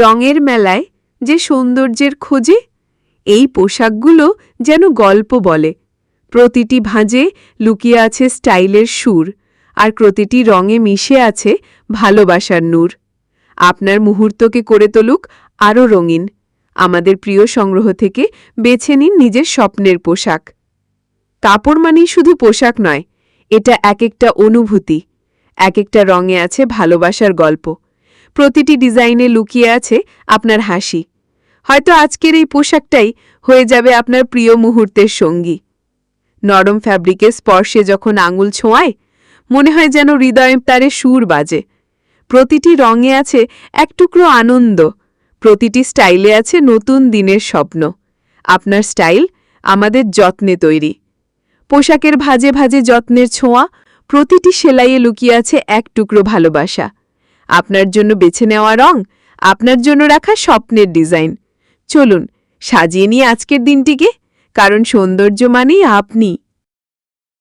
রঙের মেলায় যে সৌন্দর্যের খোঁজে, এই পোশাকগুলো যেন গল্প বলে। প্রতিটি ভাঁজে লুকিয়ে আছে স্টাইলের সুর, আর প্রতিটি রঙে মিশে আছে ভালোবাসার নূর। আপনার মুহূর্তকে করে তুলুক আরও রঙিন। আমাদের প্রিয় সংগ্রহ থেকে বেছে নিন নিজের স্বপ্নের পোশাক। কাপড় মানেই শুধু পোশাক নয়, এটা এক একটা অনুভূতি এক একটা রঙে আছে ভালোবাসার গল্প। প্রতিটি ডিজাইনে লুকিয়ে আছে আপনার হাসি। হয়তো আজকের এই পোশাকটাই হয়ে যাবে আপনার প্রিয় মুহূর্তের সঙ্গী। নরম ফ্যাব্রিকের স্পর্শে যখন আঙুল ছোঁয়ায়, মনে হয় যেন হৃদয়ে তারে সুর বাজে। প্রতিটি রঙে আছে এক টুকরো আনন্দ, প্রতিটি স্টাইলে আছে নতুন দিনের স্বপ্ন। আপনার স্টাইল আমাদের যত্নে তৈরি। পোশাকের ভাজে ভাজে যত্নের ছোঁয়া, প্রতিটি সেলাইয়ে লুকিয়ে আছে এক টুকরো ভালোবাসা। আপনার জন্য বেছে নেওয়া রং, আপনার জন্য রাখা স্বপ্নের ডিজাইন। চলুন, সাজিয়ে নিয়ে আজকের দিনটিকে, কারণ সৌন্দর্য মানেই আপনি।